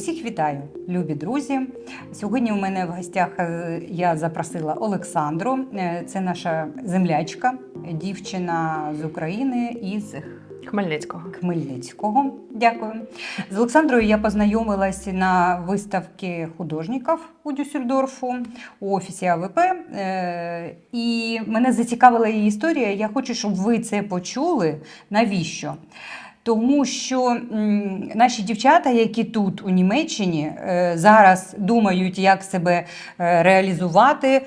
Усіх вітаю, любі друзі. Сьогодні у мене в гостях е, я запросила Олександру. Е, Це наша землячка, дівчина з України із Хмельницького. Хмельницького. Дякую. З Олександрою я познайомилась на виставці художників у Дюссельдорфу у офісі АВП. Е, І мене зацікавила її історія. Я хочу, щоб ви це почули. Навіщо? Тому що наші дівчата, які тут у Німеччині, е, зараз думають, як себе е, реалізувати,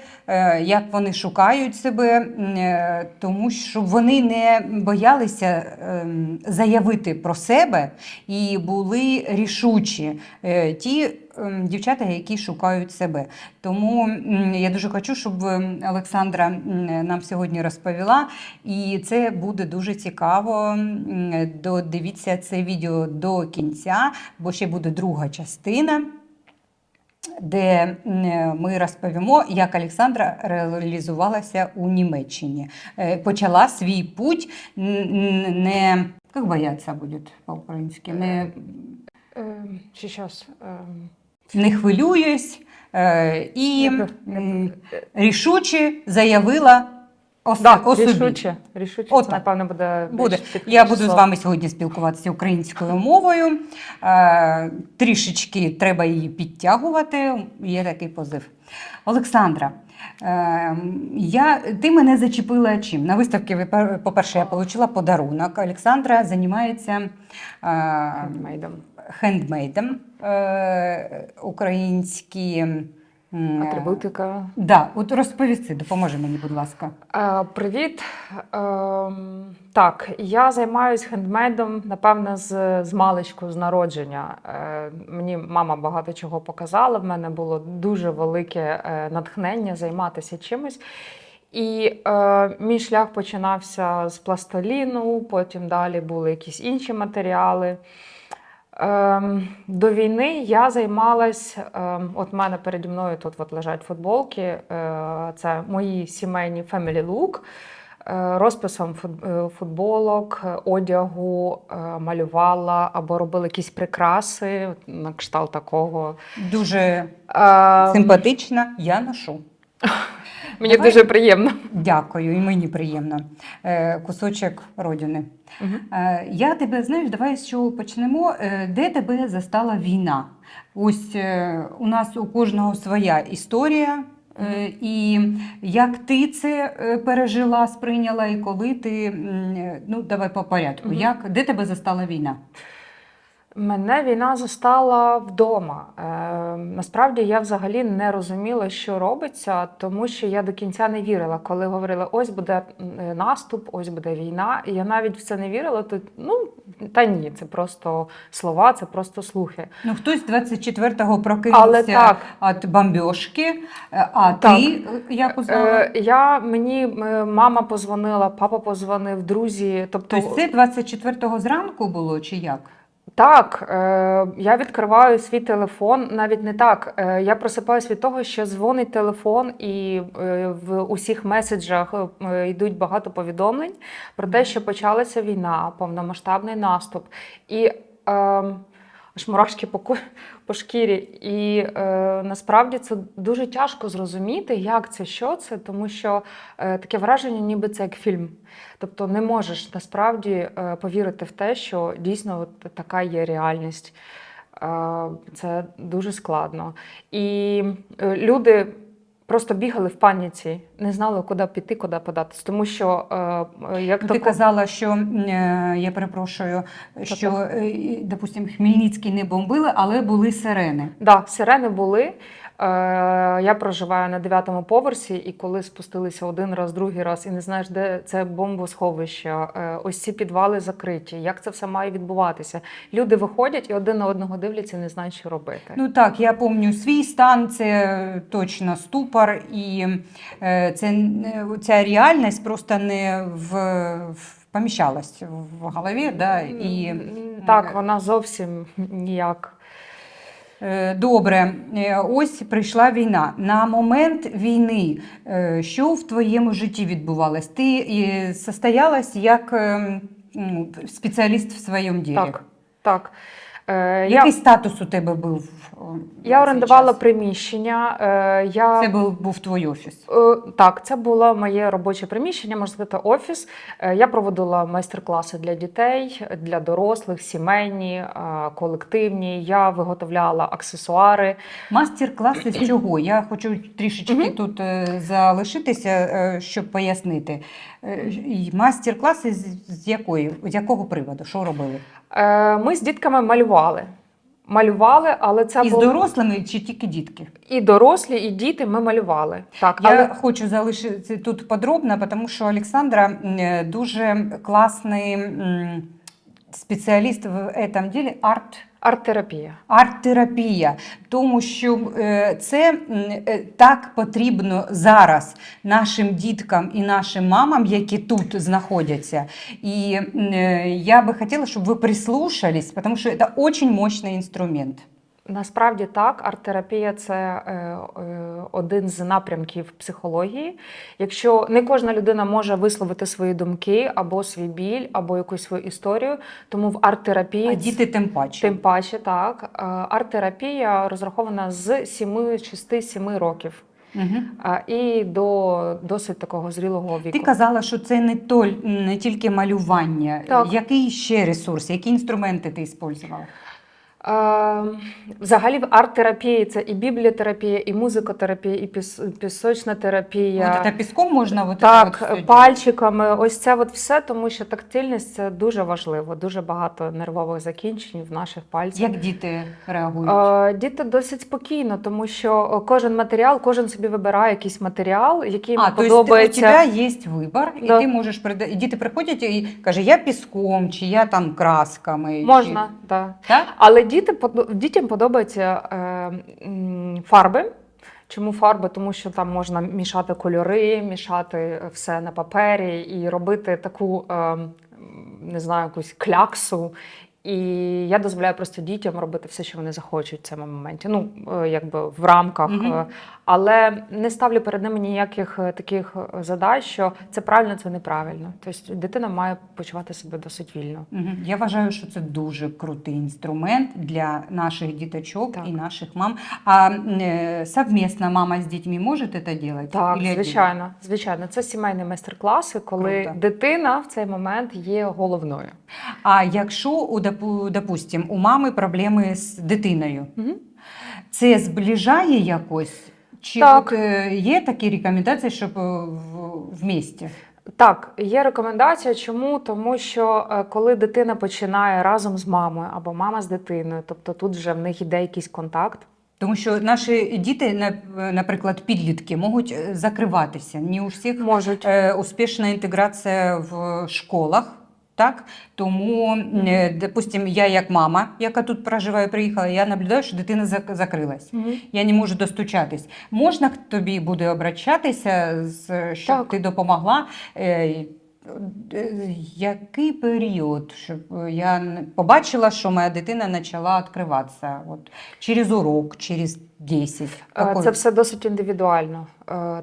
як вони шукають себе, е, тому що вони не боялися ем, заявити про себе і були рішучі е, ті ем, дівчата, які шукають себе. Тому я дуже хочу, щоб ем, Олександра нам сьогодні розповіла, і це буде дуже цікаво. Додивіться це відео до кінця, бо ще буде друга частина. Де ми розповімо, як Олександра реалізувалася у Німеччині. Е, Почала свій путь не як бояться буде по-українськи, не, Е, чи щас? Е, не хвилююсь е, і е, рішуче заявила ос- да, о собі. рішуче. Рішуче, От це, напевно, буде. Буде. Я буду з вами сьогодні спілкуватися українською мовою. Е, трішечки треба її підтягувати. Є такий позив. Олександра, е, я, ти мене зачепила чим? На виставці, по-перше, я отримала подарунок. Олександра займається е, Хендмейдом. хендмейдом. Е, українські. М, Атрибутика. Да, от розповісти, допоможи мені, будь ласка. Е, Привіт. Ем, Так, я займаюся хендмейдом, напевно, з, з маличку, з народження. Е, Мені мама багато чого показала. В мене було дуже велике е, натхнення займатися чимось. І е, мій шлях починався з пластиліну, потім далі були якісь інші матеріали. Ем, до війни я займалась, ем, от в мене переді мною тут от лежать футболки. Е, це мої сімейні family look. Е, Розписом е, футболок, одягу малювала або робила якісь прикраси на кшталт такого. Дуже Ем, симпатична, я ношу. Мені Давай. дуже приємно. Дякую, і мені приємно. Е, Кусочок родини. Е, Я тебе знаєш, давай з чого почнемо. Е, Де тебе застала війна? Ось у нас у кожного своя історія. І як ти це пережила, сприйняла, і коли ти ну давай по порядку. Мгм. Як де тебе застала війна? Мене війна застала вдома. Е, насправді я взагалі не розуміла, що робиться, тому що я до кінця не вірила, коли говорили, ось буде е, наступ, ось буде війна. І я навіть в це не вірила. То ну та ні, це просто слова, це просто слухи. Ну хтось 24-го прокинувся Але так. від бомбьошки, е, а Так. ти е, як узнала? Е, я мені мама позвонила, папа позвонив, друзі. Тобто, Тобто це 24-го зранку було чи як? Так, е, я відкриваю свій телефон. Навіть не так. Е, я просипаюсь від того, що дзвонить телефон, і е, в усіх меседжах йдуть багато повідомлень про те, що почалася війна, повномасштабний наступ. І е, аж мурашки по, по шкірі. І е, насправді це дуже тяжко зрозуміти, як це, що це, тому що е, таке враження, ніби це як фільм. Тобто не можеш насправді е, повірити в те, що дійсно от така є реальність. Е, Це дуже складно. І е, люди просто бігали в паніці, не знали, куди піти, куди податись. Тому що е, як Ну, Ти казала, що е, я перепрошую, що е, допустим, Хмельницький не бомбили, але були сирени. Да, сирени були. Е, я проживаю на дев'ятому поверсі, і коли спустилися один раз, другий раз, і не знаєш, де це бомбосховище, е, ось ці підвали закриті. Як це все має відбуватися? Люди виходять і один на одного дивляться, не знають, що робити. Ну так, я пам'ятаю свій стан, це точно ступор, і е, це ця реальність просто не в, в поміщалась в голові. Да, і, Так, вона зовсім ніяк. Е, Добре, Е, ось прийшла війна. На момент війни, е, що в твоєму житті відбувалось? Ти состоялась як ем, спеціаліст в своєму ділі? Так, так. Е, я, Який статус у тебе був? я орендувала приміщення. Е, я... Це був, був твій офіс. Е, Так, це було моє робоче приміщення, можна сказати, офіс. Е, Я проводила майстер-класи для дітей, для дорослих, сімейні, е, колективні. Я виготовляла аксесуари. Мастер-класи з чого? Я хочу трішечки тут е, залишитися, е, щоб пояснити. Е, з, з якої, з якого приводу? Що робили? Е, Ми з дітками малювали. Малювали, але це І з дорослими чи тільки дітки? і дорослі, і діти. Ми малювали. Так, Я але хочу залишити тут подробно, тому що Олександра дуже класний спеціаліст в цьому ділі арт. Арт-терапія. Арт-терапія, тому що е, це е, так потрібно зараз нашим діткам і нашим мамам, які тут знаходяться. І е, я би хотіла, щоб ви прислушались, тому що це дуже мощний інструмент. Насправді так, арт-терапія це е, е, один з напрямків психології. Якщо не кожна людина може висловити свої думки або свій біль, або якусь свою історію, тому в арт-терапії А діти тим паче. тим паче так. Е, Арт-терапія розрахована з 7, 6-7 років е, і до досить такого зрілого віку. Ти казала, що це не, толь, не тільки малювання. Так. Який ще ресурс, які інструменти ти використовувала? Е, Взагалі в арт-терапії це і бібліотерапія, і музикотерапія, і піс- пісочна терапія. Це піском можна от Так, от все пальчиками, ось це от все, тому що тактильність це дуже важливо. Дуже багато нервових закінчень в наших пальцях. Як діти реагують? Е, Діти досить спокійно, тому що е, кожен матеріал, кожен собі вибирає якийсь матеріал, який А, то есть у подобається. тебе є вибір, і Да. ти можеш і діти приходять і кажуть, я піском, чи я там красками. Можна, так. Чи... Так? Але діти дітям подобаються е, фарби. Чому фарби? Тому що там можна мішати кольори, мішати все на папері і робити таку, е, не знаю, якусь кляксу. І я дозволяю просто дітям робити все, що вони захочуть в цьому моменті. Ну, е, якби в рамках. Мгм. е, Але не ставлю перед ними ніяких е, таких задач, що це правильно, це неправильно. Тобто дитина має почувати себе досить вільно. Мгм. Я вважаю, що це дуже крутий інструмент для наших діточок Так. і наших мам. А е, совмісно мама з дітьми може це робити? Так, Или один? звичайно, звичайно. Це сімейні майстер-класи, коли Круто. дитина в цей момент є головною. А якщо, у, допустим, у мами проблеми з дитиною, це зближає якось? Чи Так. от, е, є такі рекомендації, щоб е, в, місті? Так, є рекомендація. Чому? Тому що е, коли дитина починає разом з мамою або мама з дитиною, тобто тут вже в них іде якийсь контакт. Тому що наші діти, наприклад, підлітки, можуть закриватися. Не у всіх Можуть. успішна інтеграція в школах. Так, тому, е, допустим, я як мама, яка тут проживає, приїхала, я наблюдаю, що дитина зак- закрилась. Угу. Я не можу достучатись. Можна тобі буде обращатися, щоб Так. ти допомогла. Е, Який період, щоб е, я побачила, що моя дитина почала відкриватися? От, через урок, через 10? Е, Какой? Це все досить індивідуально.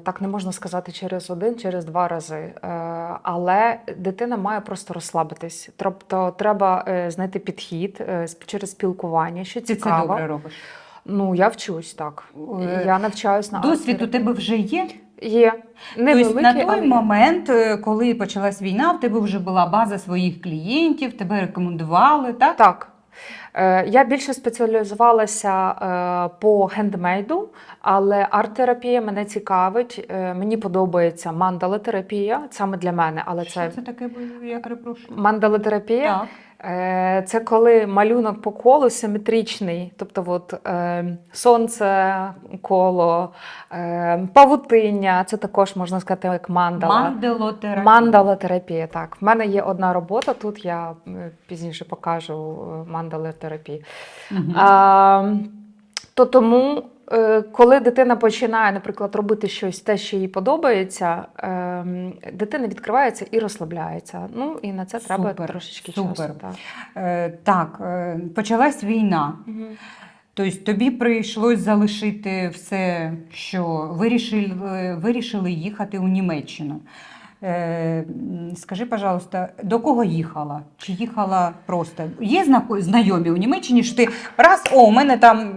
Так не можна сказати через один, через два рази. Але дитина має просто розслабитись. Тобто треба знайти підхід через спілкування, що Ти це цікаво. добре робиш. Ну я вчусь так. Я навчаюсь на Досвід у тебе вже є? Є. Тобто на той але момент, е, коли почалась війна, в тебе вже була база своїх клієнтів, тебе рекомендували, так? Так. Е, Я більше спеціалізувалася е, по хендмейду, але арт-терапія мене цікавить. Мені подобається мандалотерапія, саме для мене, але Що це це таке, бо я перепрошую? мандалотерапія. Так. Е, Це коли малюнок по колу симетричний, тобто от, е, сонце, коло, е, павутиння, це також можна сказати як мандала. Мандалотерапія. Мандалотерапія, так. В мене є одна робота, тут я пізніше покажу мандалотерапію. Мгм. То тому, е, коли дитина починає, наприклад, робити щось те, що їй подобається, ем, дитина відкривається і розслабляється. Ну і на це треба Супер, трошечки супер. часу. Так. Е, так, е, почалась війна. Тобто тобі прийшлось залишити все, що вирішили, вирішили їхати у Німеччину. Е, скажи, пожалуйста, до кого їхала? Чи їхала просто? Є знайомі у Німеччині, що ти раз, о, у мене там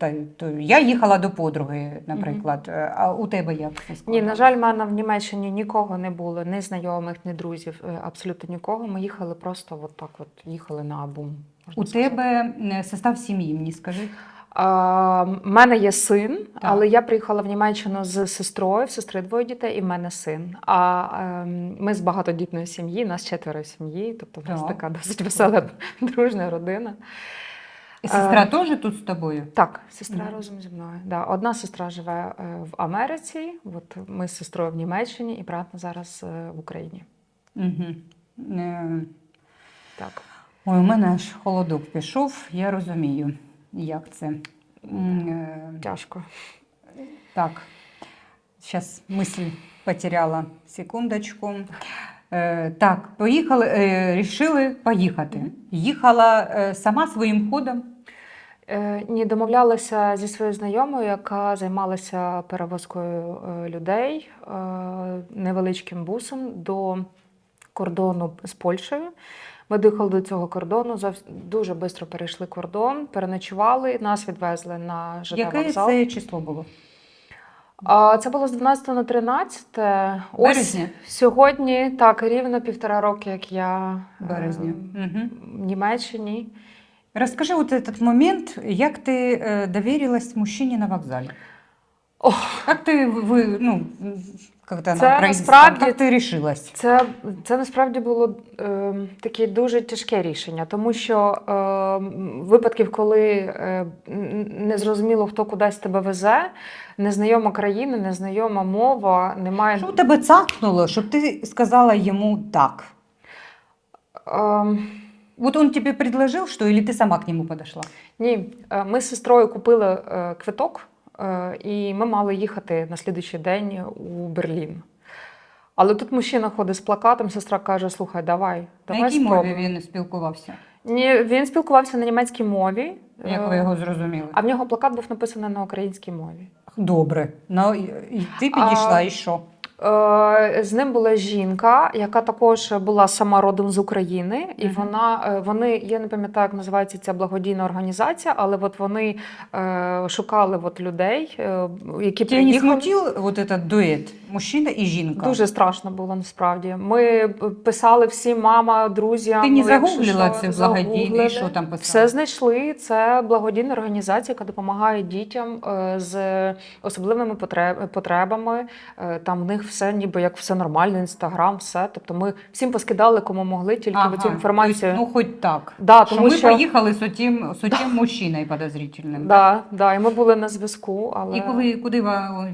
та, то я їхала до подруги, наприклад. Е, А у тебе як Ні, на жаль, в мене в Німеччині нікого не було, ні знайомих, ні друзів, е, абсолютно нікого. Ми їхали просто от так, от їхали на абум. У сказати. тебе состав сім'ї, мені скажи. В мене є син, Так. але я приїхала в Німеччину з сестрою, в сестри двоє дітей, і в мене син. А ем, ми з багатодітної сім'ї, нас четверо сім'ї, тобто в нас Так. така досить весела дружня родина. І Сестра теж тут з тобою? Так, сестра Мгм. разом зі мною. Да. Одна сестра живе е, в Америці, от ми з сестрою в Німеччині, і брат зараз е, в Україні. Угу. Е, Так. Ой, у мене аж холодок пішов, я розумію, як це. Е, Тяжко. Так, зараз мисль потеряла. Секундочку. Е, так, поїхали, е, рішили поїхати. Їхала е, сама своїм ходом. Е, Ні, домовлялася зі своєю знайомою, яка займалася перевозкою е, людей е, невеличким бусом до кордону з Польщею. Ми доїхали до цього кордону, зовс- дуже швидко перейшли кордон, переночували, нас відвезли на ЖД Яке вокзал. це число було? Це було з 12 на 13. Ось березні сьогодні, так, рівно півтора роки, як я е, Березня. Угу. в Німеччині. Расскажи вот этот момент, як ти е, довірилась мужчині на вокзалі? Ох. Як ти ви, ну, як це на насправді- як ти рішилась? Це, це насправді було е, таке дуже тяжке рішення, тому що е, випадків, коли е, не зрозуміло, хто кудись тебе везе, незнайома країна, незнайома мова, немає. Що тебе цакнуло, щоб ти сказала йому так? Е, Вот он тебе предложил, что или ты сама к нему подошла? ні, е, ми з сестрою купили е, квиток, і ми мали їхати на слідуючий день у Берлін. Але тут мужчина ходить з плакатом, сестра каже: слухай, давай, На якій якій мові спробуємо». він спілкувався? Ні, він спілкувався на німецькій мові. Як е, ви його зрозуміли? А в нього плакат був написаний на українській мові. Добре. Ну, і ти підійшла, А, і що? Е, З ним була жінка, яка також була сама родом з України, і вона е, вони, я не пам'ятаю, як називається ця благодійна організація, але от вони е, шукали от людей, е, які Тебя не смутив вот этот дует? Мужчина і жінка? Дуже страшно було насправді. Ми писали всім мама, друзям. Ти не якщо загуглила це благодійне, що там писали? Все знайшли. Це благодійна організація, яка допомагає дітям е, з особливими потреб- потребами. Там в них все ніби як все нормально, інстаграм, все. Тобто ми всім поскидали, кому могли, тільки Ага, цю інформацію. то есть, ну, хоч так. да, Що тому ми що поїхали з отим, з отим мужчиною подозрительним. да, да, і ми були на зв'язку. Але І коли, куди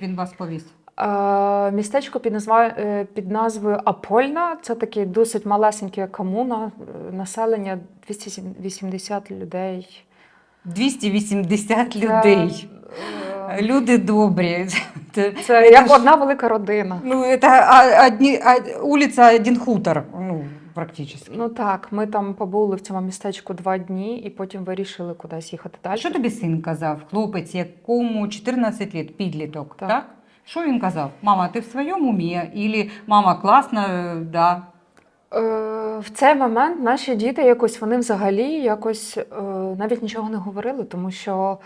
він вас повіз? Е, Містечко під, назва... е, під назвою Апольна. Це таке досить малесеньке комуна, е, населення 280 людей. 280 Це, людей. е, Люди добрі. Це, Це як одна велика родина. ну, это одні, а, улиця один хутор, ну, практично. Ну так, ми там побули в цьому містечку два дні і потім вирішили кудись їхати далі. що тобі син казав? Хлопець, якому 14 років, підліток, так? Так. Що він казав? Мама, ти в своєму умі? Ілі мама класна, е, да. Е, В цей момент наші діти якось вони взагалі якось е, навіть нічого не говорили, тому що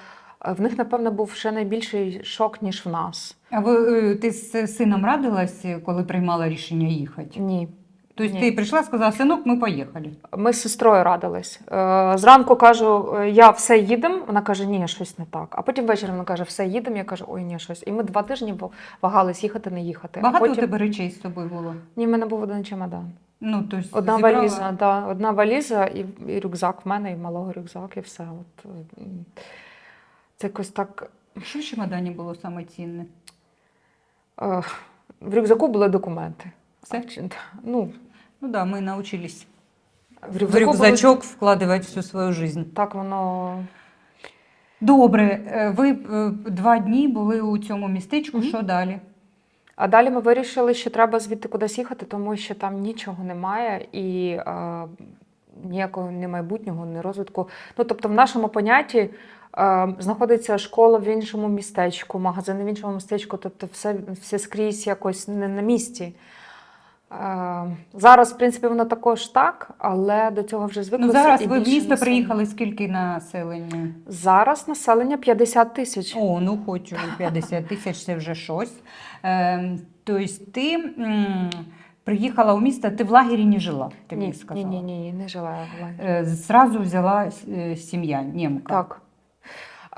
в них, напевно, був ще найбільший шок, ніж в нас. А ви, е, ти з сином радилась, коли приймала рішення їхати? Ні. Тобто Ні. ти прийшла, сказала, синок, ми поїхали. Ми з сестрою радились. Е, Зранку кажу, е, я все їдемо. Вона каже, ні, щось не так. А потім ввечері вона каже, все їдемо. Я кажу, ой, ні, щось. І ми два тижні вагались їхати, не їхати. Багато а потім... у тебе речей з собою було? Ні, в мене був один чемодан. Ну, тобто, Одна зібрала- валіза, да, одна валіза і, і рюкзак в мене, і малого рюкзак, і все. От. Це якось так. Що в чемодані було саме цінне? Е, в рюкзаку були документи. Все? А, Ну, Ну да, ми навчились в в рюкзаку рюкзачок вкладувати всю свою жизнь. Так воно. Добре, е, ви е, два дні були у цьому містечку, Мгм. що далі? А далі ми вирішили, що треба звідти кудись їхати, тому що там нічого немає і е, ніякого ні майбутнього, ні розвитку. Ну тобто, в нашому понятті знаходиться школа в іншому містечку, магазин в іншому містечку, тобто все, все скрізь якось не на місці. Е, Зараз, в принципі, воно також так, але до цього вже звикли. Ну зараз ви в місто приїхали, скільки населення? Зараз населення 50 тисяч. О, ну хочу 50 тисяч, це вже щось. Е, тобто ти приїхала у місто, ти в лагері не жила, ти мені ні, сказала. ні, ні, ні, не жила я в лагері. Е, Зразу взяла е, сім'я, німка. Так.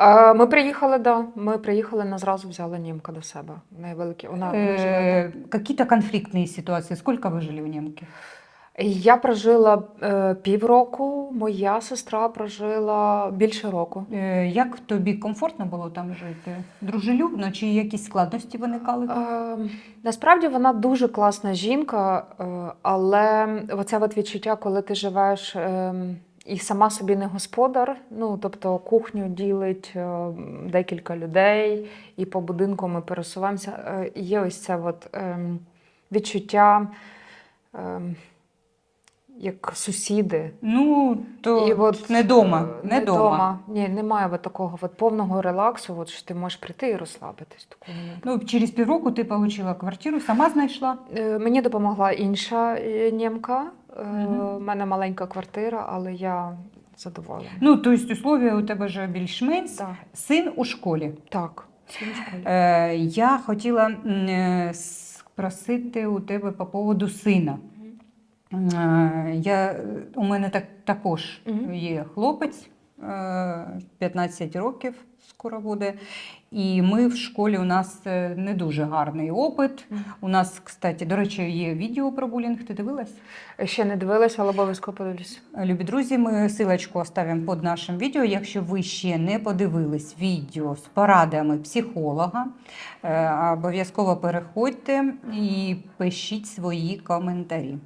Е, Ми приїхали, да. Ми приїхали, нас зразу взяла німка до себе. Найвеликі. Вона вона живе Э, Какие-то конфликтные ситуации. Сколько вы жили в Немке? Я прожила е, півроку, моя сестра прожила більше року. Е, Як тобі комфортно було там жити? Дружелюбно чи якісь складності виникали? Е, насправді вона дуже класна жінка, е, але оце от відчуття, коли ти живеш е, і сама собі не господар, ну тобто кухню ділить е, декілька людей, і по будинку ми пересуваємося. Е, є ось це от, е, відчуття. Е, як сусіди, Ну, то І от, не дома, е, не дома. Ні, немає от такого от повного релаксу, от, що ти можеш прийти і розслабитись. Такого. Ну, через півроку ти отримала квартиру, сама знайшла. Мені допомогла інша німка. Е, У мене маленька квартира, але я задоволена. Ну, тобто, условия у тебе вже більш-менш. Так. Син у школі. так. школі. Е, я хотіла е, спросити у тебе по поводу сина. Е, Я, у мене так, також є хлопець, е, 15 років скоро буде. І ми в школі у нас е, не дуже гарний опит. У нас, кстати, до речі, є відео про булінг. Ти дивилась? Ще не дивилася, але обов'язково подивлюсь. Любі друзі, ми силочку оставимо під нашим відео. Якщо ви ще не подивились відео з порадами психолога, е, обов'язково переходьте і пишіть свої коментарі.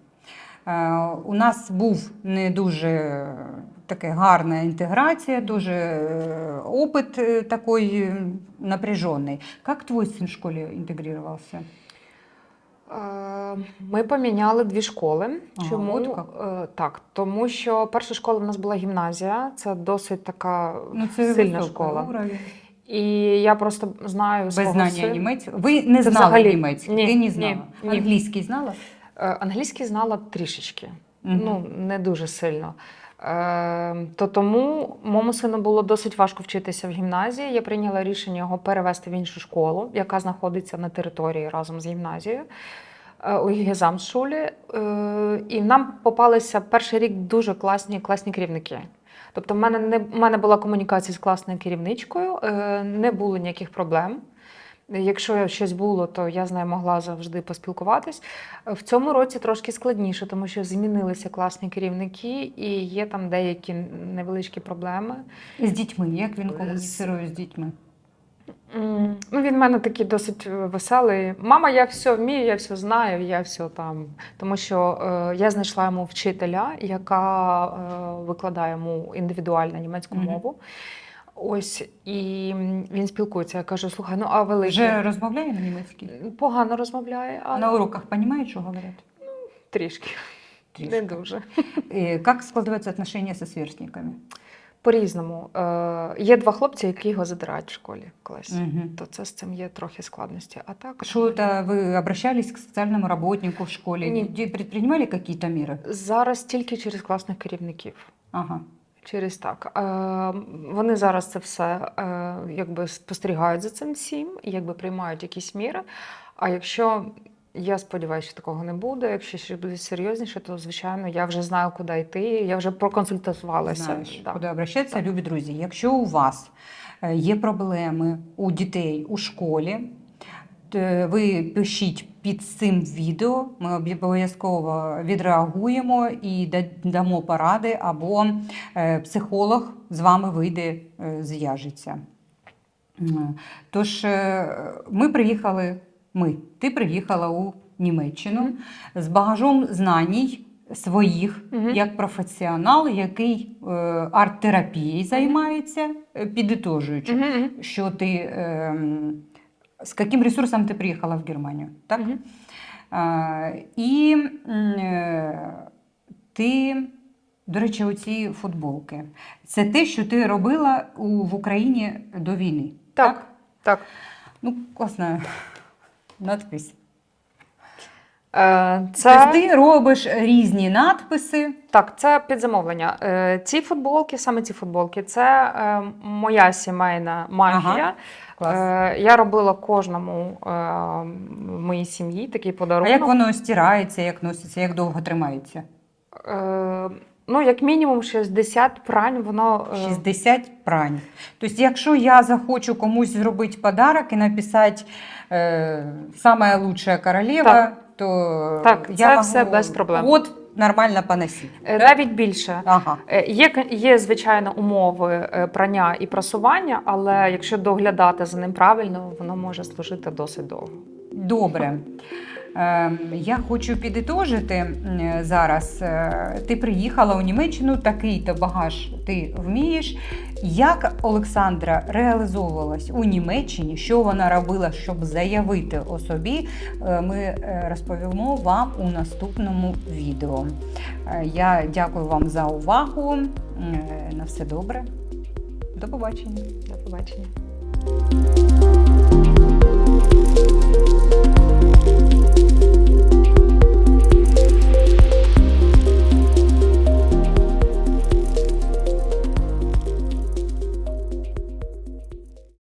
Е, У нас був не дуже така гарна інтеграція, дуже е, опит е, такий е, напряжений. Як твій син в школі інтегрувався? Е, Ми поміняли дві школи. Ага, Чому? Е, Так, тому що перша школа в нас була гімназія, це досить така Ну, це сильна школа. уровень. І я просто знаю Без свого знання сина. німецького. Ви не Це знали взагалі- німецький? Ні, Ти не знала? ні. Англійський знала? Англійський знала трішечки, Мгм. ну не дуже сильно. Е, то тому моєму сину було досить важко вчитися в гімназії. Я прийняла рішення його перевести в іншу школу, яка знаходиться на території разом з гімназією. е, У Гезамшулі. Е, І нам попалися перший рік дуже класні, класні керівники. Тобто, в мене не в мене була комунікація з класною керівничкою, е, не було ніяких проблем. Якщо щось було, то я з нею могла завжди поспілкуватись. В цьому році трошки складніше, тому що змінилися класні керівники, і є там деякі невеличкі проблеми. З дітьми. Як він комуніцірує з дітьми? Ну, він в мене такий досить е, веселий. Мама, я все вмію, я все знаю, я все там. Тому що е, я знайшла йому вчителя, яка е, викладає йому індивідуально німецьку мову. Ось і м, він спілкується. Я кажу: слухай, ну а великий Вже розмовляє на німецькій? погано розмовляє, а На уроках розуміє, що говорять? трішки. Не дуже. Е, Як складаються отношения зі сверстниками? По-різному. Е, є два хлопці, які його задирають в школі колись. Мгм. То це з цим є трохи складності. А так Что это вы обращались к социальному работнику в школе? Ні. Где предпринимали какие-то меры? зараз тільки через класних керівників. Ага. Через так. Е, вони зараз це все е, якби спостерігають за цим всім, якби приймають якісь міри. А якщо я сподіваюся, що такого не буде, якщо ще буде серйозніше, то звичайно я вже знаю, куди йти. Я вже проконсультувалася. Знаєш, Да. куди обращатися, любі друзі. Якщо у вас е, є проблеми у дітей у школі, ви пишіть під цим відео. Ми обов'язково відреагуємо і дамо поради, або е, психолог з вами вийде, е, зв'яжеться. Тож е, ми приїхали, ми, ти приїхала у Німеччину з багажом знань своїх, Мгм. як професіонал, який е, арт-терапією займається, е, підітожуючи, мгм. що ти е, м, з яким ресурсом ти приїхала в Германію. Так? Угу. А, і е, ти, до речі, оці футболки. Це те, що ти робила у, в Україні до війни. Так, так. Ну, класна надпись. Е, Це... Ти робиш різні надписи. Так, це під замовлення. Е, Ці футболки, саме ці футболки, це е, моя сімейна магія. Е, Я робила кожному в моїй сім'ї такий А подарунок. як воно стирається, як носиться, як довго тримається? Ну, як мінімум 60 прань, воно е, 60 прань. Тобто, якщо я захочу комусь зробити подарок і написати «Самая лучшая королева», Так. То Так, я це можу все без проблем. От нормально поносити. е, навіть більше. Ага. Е, Є, є, звичайно, умови е, прання і прасування, але якщо доглядати за ним правильно, воно може служити досить довго. Добре. Ем, Я хочу підітожити зараз. Е, Ти приїхала у Німеччину, такий-то багаж ти вмієш. Як Олександра реалізовувалась у Німеччині, що вона робила, щоб заявити о собі, е, ми е, розповімо вам у наступному відео. Е, Я дякую вам за увагу. Е, На все добре. До побачення. До побачення.